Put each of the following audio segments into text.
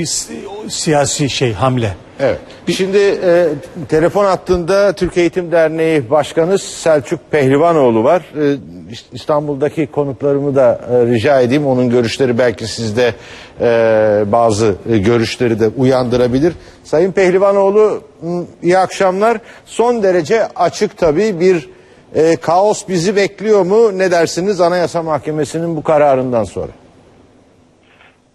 si- siyasi şey hamle. Evet. Şimdi e, telefon hattında Türk Eğitim Derneği Başkanı Selçuk Pehlivanoğlu var. E, İst- İstanbul'daki konuklarımı da e, rica edeyim. Onun görüşleri belki sizde e, bazı e, görüşleri de uyandırabilir. Sayın Pehlivanoğlu iyi akşamlar. Son derece açık tabii bir e, kaos bizi bekliyor mu? Ne dersiniz Anayasa Mahkemesi'nin bu kararından sonra?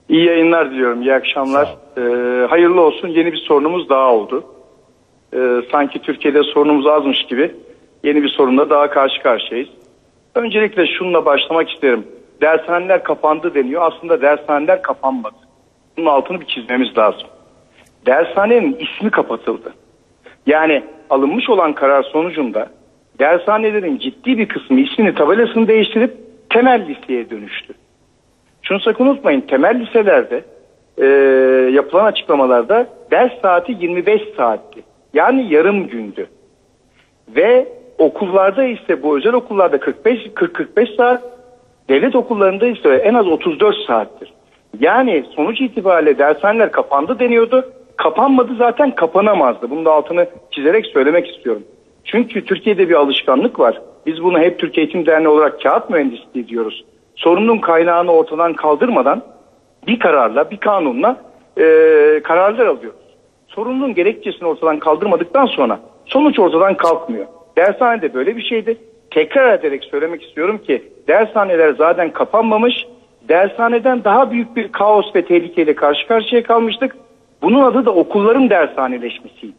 İyi yayınlar diliyorum, iyi akşamlar. Ee, hayırlı olsun, yeni bir sorunumuz daha oldu. Ee, sanki Türkiye'de sorunumuz azmış gibi yeni bir sorunla daha karşı karşıyayız. Öncelikle şununla başlamak isterim. Dershaneler kapandı deniyor. Aslında dershaneler kapanmadı. Bunun altını bir çizmemiz lazım. Dershanenin ismi kapatıldı. Yani alınmış olan karar sonucunda dershanelerin ciddi bir kısmı ismini tabelasını değiştirip temel liseye dönüştü. Şunu sakın unutmayın temel liselerde e, yapılan açıklamalarda ders saati 25 saatti. Yani yarım gündü. Ve okullarda ise bu özel okullarda 45 40-45 saat, devlet okullarında ise en az 34 saattir. Yani sonuç itibariyle dershaneler kapandı deniyordu. Kapanmadı zaten kapanamazdı. Bunun da altını çizerek söylemek istiyorum. Çünkü Türkiye'de bir alışkanlık var. Biz bunu hep Türkiye Eğitim Derneği olarak kağıt mühendisliği diyoruz. Sorunun kaynağını ortadan kaldırmadan bir kararla, bir kanunla e, kararlar alıyoruz. Sorunun gerekçesini ortadan kaldırmadıktan sonra sonuç ortadan kalkmıyor. Dershanede böyle bir şeydi. Tekrar ederek söylemek istiyorum ki dershaneler zaten kapanmamış. Dershaneden daha büyük bir kaos ve tehlikeyle karşı karşıya kalmıştık. Bunun adı da okulların dershaneleşmesiydi.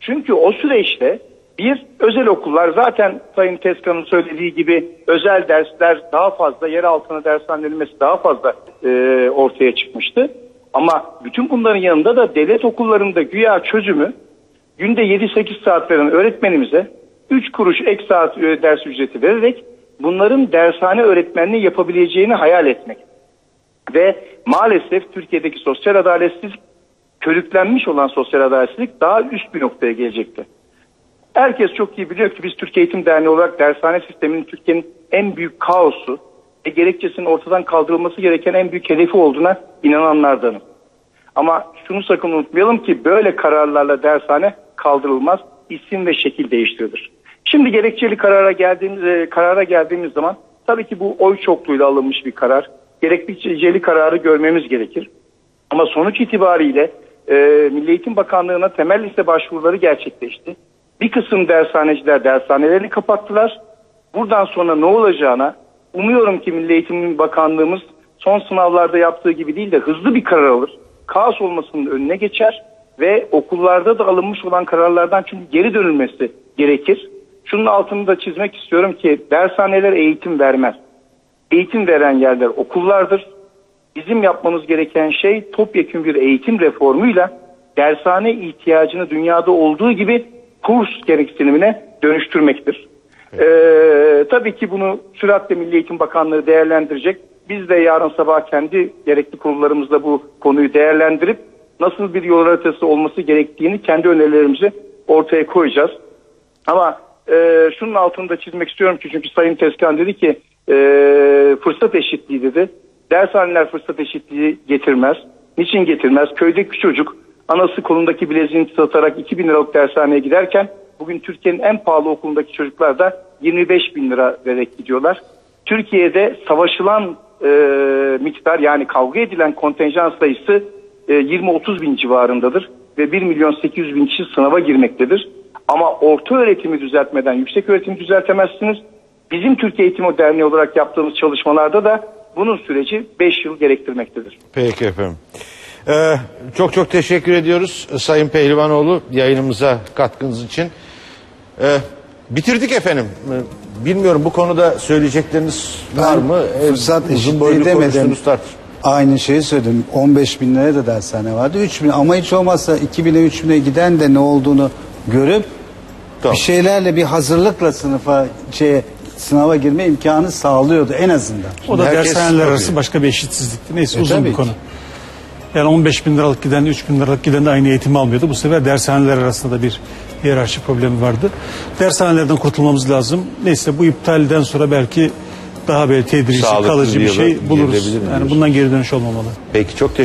Çünkü o süreçte bir özel okullar zaten Sayın Tezkan'ın söylediği gibi özel dersler daha fazla yer altına dershaneleşmesi daha fazla e, ortaya çıkmıştı. Ama bütün bunların yanında da devlet okullarında güya çözümü günde 7-8 saat veren öğretmenimize 3 kuruş ek saat e, ders ücreti vererek bunların dershane öğretmenliği yapabileceğini hayal etmek. Ve maalesef Türkiye'deki sosyal adaletsizlik körüklenmiş olan sosyal adaletsizlik daha üst bir noktaya gelecekti. Herkes çok iyi biliyor ki biz Türkiye Eğitim Derneği olarak dershane sisteminin Türkiye'nin en büyük kaosu ve gerekçesinin ortadan kaldırılması gereken en büyük hedefi olduğuna inananlardanım. Ama şunu sakın unutmayalım ki böyle kararlarla dershane kaldırılmaz, isim ve şekil değiştirilir. Şimdi gerekçeli karara geldiğimiz e, karara geldiğimiz zaman tabii ki bu oy çokluğuyla alınmış bir karar. Gerekli kararı görmemiz gerekir. Ama sonuç itibariyle e, Milli Eğitim Bakanlığı'na temel liste başvuruları gerçekleşti. Bir kısım dershaneciler dershanelerini kapattılar. Buradan sonra ne olacağına umuyorum ki Milli Eğitim Bakanlığımız son sınavlarda yaptığı gibi değil de hızlı bir karar alır. Kaos olmasının önüne geçer ve okullarda da alınmış olan kararlardan çünkü geri dönülmesi gerekir. Şunun altını da çizmek istiyorum ki dershaneler eğitim vermez. Eğitim veren yerler okullardır. Bizim yapmamız gereken şey topyekun bir eğitim reformuyla dershane ihtiyacını dünyada olduğu gibi kurs gereksinimine dönüştürmektir. Ee, tabii ki bunu süratle Milli Eğitim Bakanlığı değerlendirecek. Biz de yarın sabah kendi gerekli kurullarımızla bu konuyu değerlendirip nasıl bir yol haritası olması gerektiğini kendi önerilerimizi ortaya koyacağız. Ama e, şunun altını da çizmek istiyorum ki çünkü Sayın Tezkan dedi ki e, fırsat eşitliği dedi. Dershaneler fırsat eşitliği getirmez. Niçin getirmez? Köydeki çocuk anası kolundaki bileziğini satarak 2000 liralık dershaneye giderken bugün Türkiye'nin en pahalı okulundaki çocuklar da 25 bin lira vererek gidiyorlar. Türkiye'de savaşılan e, miktar yani kavga edilen kontenjan sayısı e, 20-30 bin civarındadır ve 1 milyon 800 bin kişi sınava girmektedir. Ama orta öğretimi düzeltmeden yüksek öğretimi düzeltemezsiniz. Bizim Türkiye Eğitim Derneği olarak yaptığımız çalışmalarda da bunun süreci 5 yıl gerektirmektedir. Peki efendim. Ee, çok çok teşekkür ediyoruz Sayın Pehlivanoğlu yayınımıza katkınız için. Ee, bitirdik efendim. Ee, Bilmiyorum bu konuda söyleyecekleriniz var mı? Ee, fırsat uzun eşitliği boylu demedim. tartış- Aynı şeyi söyledim. 15 bin liraya da dershane vardı. 3 bin ama hiç olmazsa 2 bine 3 bine giden de ne olduğunu görüp Tamam. bir şeylerle bir hazırlıkla sınıfa şeye sınava girme imkanı sağlıyordu en azından. O da Herkes dershaneler arası başka bir eşitsizlikti. Neyse E, uzun tabii bir konu. Yani 15 bin liralık giden, 3 bin liralık giden de aynı eğitimi almıyordu. Bu sefer dershaneler arasında da bir hiyerarşi problemi vardı. Dershanelerden kurtulmamız lazım. Neyse bu iptalden sonra belki daha böyle Sağlıklı kalıcı bir şey buluruz. Yani diyorsun? bundan geri dönüş olmamalı. Peki çok teşekkür